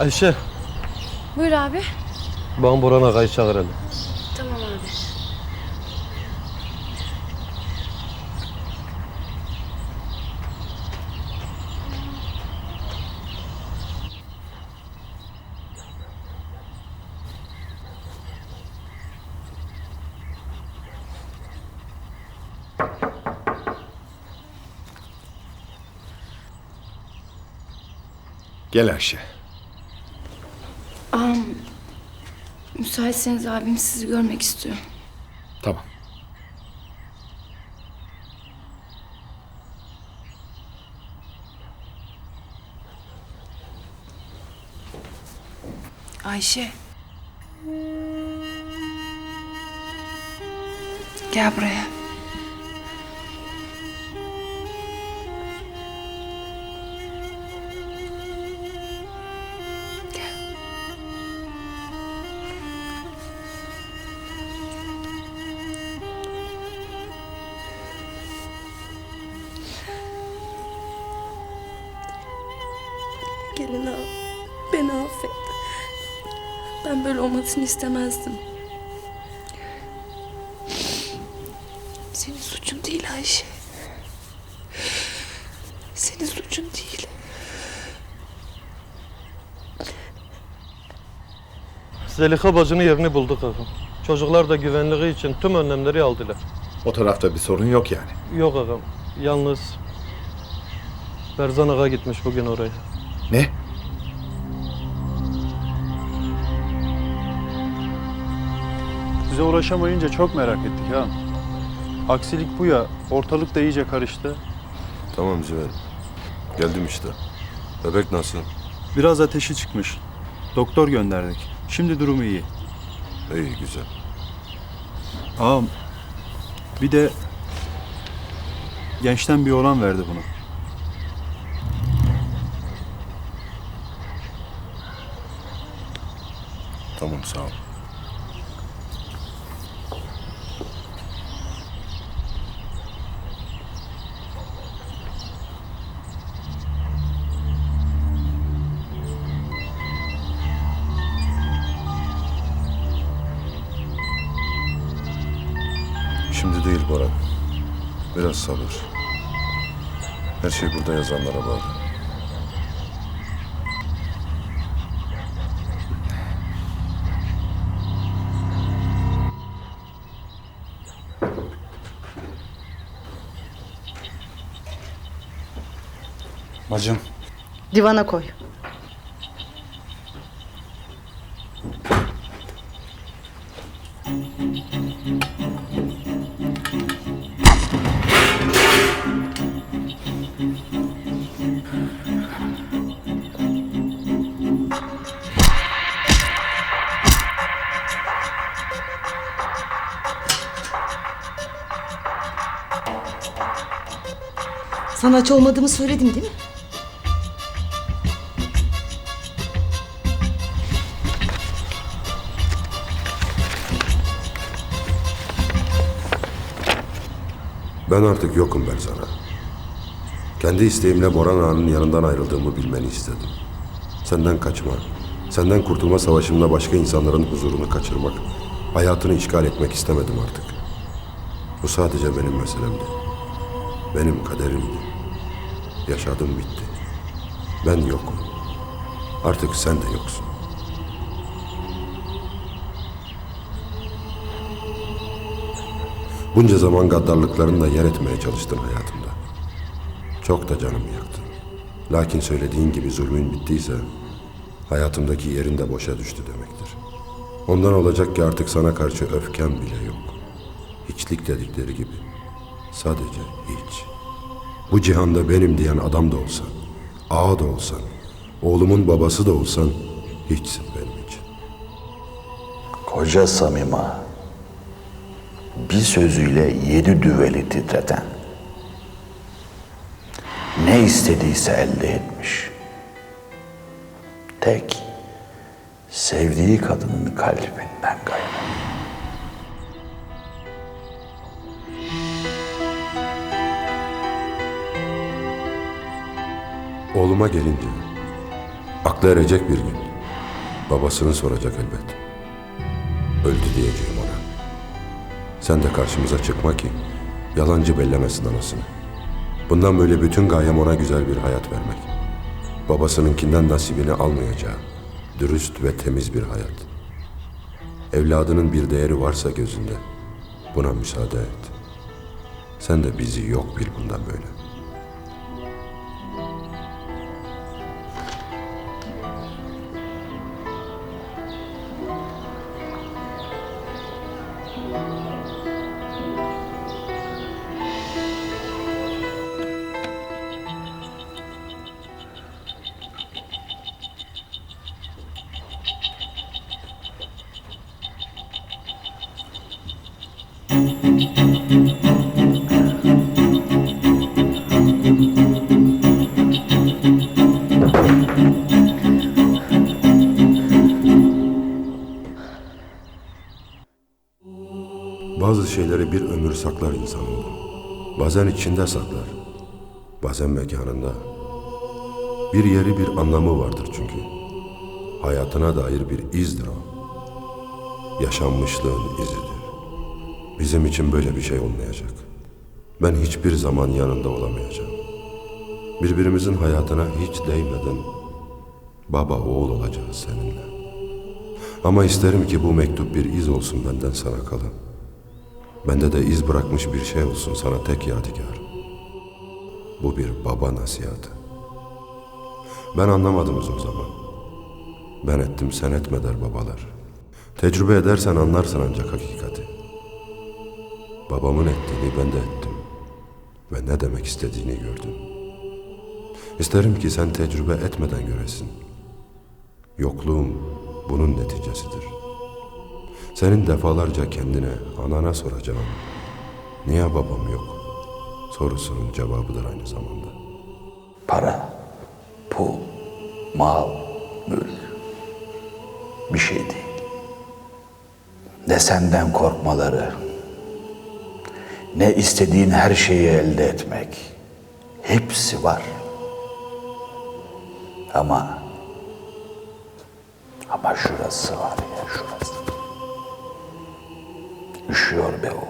Ayşe, Buyur abi. bana Burhan Ağa'yı çağır hele. Tamam abi. Gel Ayşe. Ağam, müsaitseniz abim sizi görmek istiyor. Tamam. Ayşe. Gel buraya. Gelin ağam, beni affet. Ben böyle olmasını istemezdim. Senin suçun değil Ayşe. Senin suçun değil. Zeliha bacının yerini bulduk ağam. Çocuklar da güvenliği için tüm önlemleri aldılar. O tarafta bir sorun yok yani. Yok ağam, yalnız Berzan Ağa gitmiş bugün oraya. Ne? Size ulaşamayınca çok merak ettik ha. Aksilik bu ya, ortalık da iyice karıştı. Tamam Ziver. Geldim işte. Bebek nasıl? Biraz ateşi çıkmış. Doktor gönderdik. Şimdi durumu iyi. İyi güzel. Ağam, bir de gençten bir oğlan verdi bunu. Tamam sağ ol. Şimdi değil Boran. Biraz sabır. Her şey burada yazanlara bağlı. Bacım. Divana koy. Sanatçı olmadığımı söyledim değil mi? Ben artık yokum Berzan'a. Kendi isteğimle Boran Ağa'nın yanından ayrıldığımı bilmeni istedim. Senden kaçma, senden kurtulma savaşımda başka insanların huzurunu kaçırmak, hayatını işgal etmek istemedim artık. Bu sadece benim meselemdi. Benim kaderimdi. Yaşadım bitti. Ben yokum. Artık sen de yoksun. Bunca zaman gaddarlıklarınla yer etmeye çalıştın hayatımda. Çok da canımı yaktın. Lakin söylediğin gibi zulmün bittiyse hayatımdaki yerin de boşa düştü demektir. Ondan olacak ki artık sana karşı öfkem bile yok. Hiçlik dedikleri gibi. Sadece hiç. Bu cihanda benim diyen adam da olsan, ağa da olsan, oğlumun babası da olsan hiçsin benim için. Koca Samima bir sözüyle yedi düveli titreten ne istediyse elde etmiş. Tek sevdiği kadının kalbinden gayrı. Oğluma gelince Aklı erecek bir gün. Babasını soracak elbet. Öldü diyeceğim. Sen de karşımıza çıkma ki yalancı bellemesin anasını. Bundan böyle bütün gayem ona güzel bir hayat vermek. Babasınınkinden nasibini almayacağı, dürüst ve temiz bir hayat. Evladının bir değeri varsa gözünde, buna müsaade et. Sen de bizi yok bil bundan böyle. Şeyleri bir ömür saklar insanoğlu. Bazen içinde saklar, bazen mekanında. Bir yeri bir anlamı vardır çünkü. Hayatına dair bir izdir o. Yaşanmışlığın izidir. Bizim için böyle bir şey olmayacak. Ben hiçbir zaman yanında olamayacağım. Birbirimizin hayatına hiç değmeden baba oğul olacağız seninle. Ama isterim ki bu mektup bir iz olsun benden sana kalan. Bende de iz bırakmış bir şey olsun sana tek yadigar. Bu bir baba nasihatı. Ben anlamadım uzun zaman. Ben ettim sen etme der babalar. Tecrübe edersen anlarsın ancak hakikati. Babamın ettiğini ben de ettim. Ve ne demek istediğini gördüm. İsterim ki sen tecrübe etmeden göresin. Yokluğum bunun neticesidir. Senin defalarca kendine, anana soracağım. Niye babam yok? Sorusunun cevabıdır aynı zamanda. Para, pul, mal, mülk bir şey değil. Ne senden korkmaları, ne istediğin her şeyi elde etmek. Hepsi var. Ama ama şurası var ya şurası. Üşüyor be o.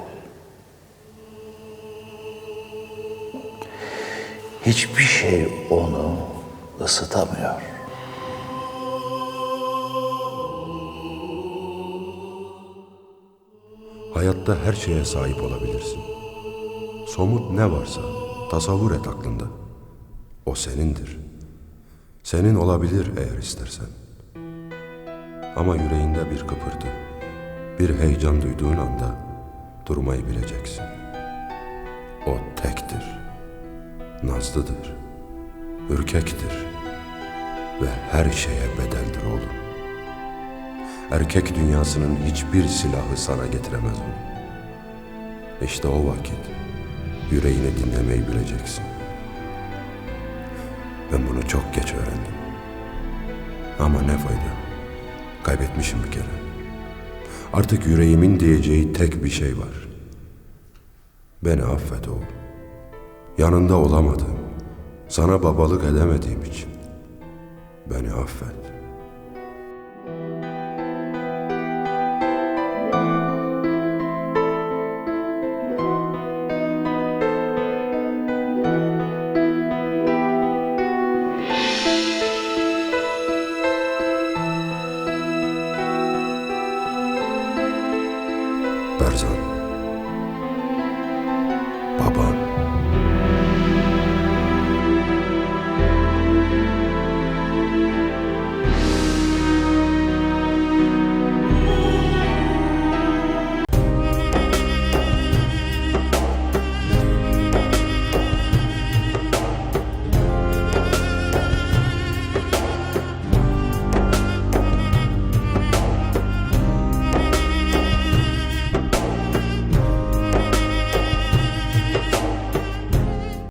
Hiçbir şey onu ısıtamıyor. Hayatta her şeye sahip olabilirsin. Somut ne varsa tasavvur et aklında. O senindir. Senin olabilir eğer istersen. Ama yüreğinde bir kıpırtı, bir heyecan duyduğun anda durmayı bileceksin. O tektir, nazlıdır, ürkektir ve her şeye bedeldir oğlum. Erkek dünyasının hiçbir silahı sana getiremez onu. İşte o vakit yüreğini dinlemeyi bileceksin. Ben bunu çok geç öğrendim. Ama ne fayda? Kaybetmişim bir kere. Artık yüreğimin diyeceği tek bir şey var. Beni affet oğlum. Yanında olamadım. Sana babalık edemediğim için. Beni affet. Tarzan.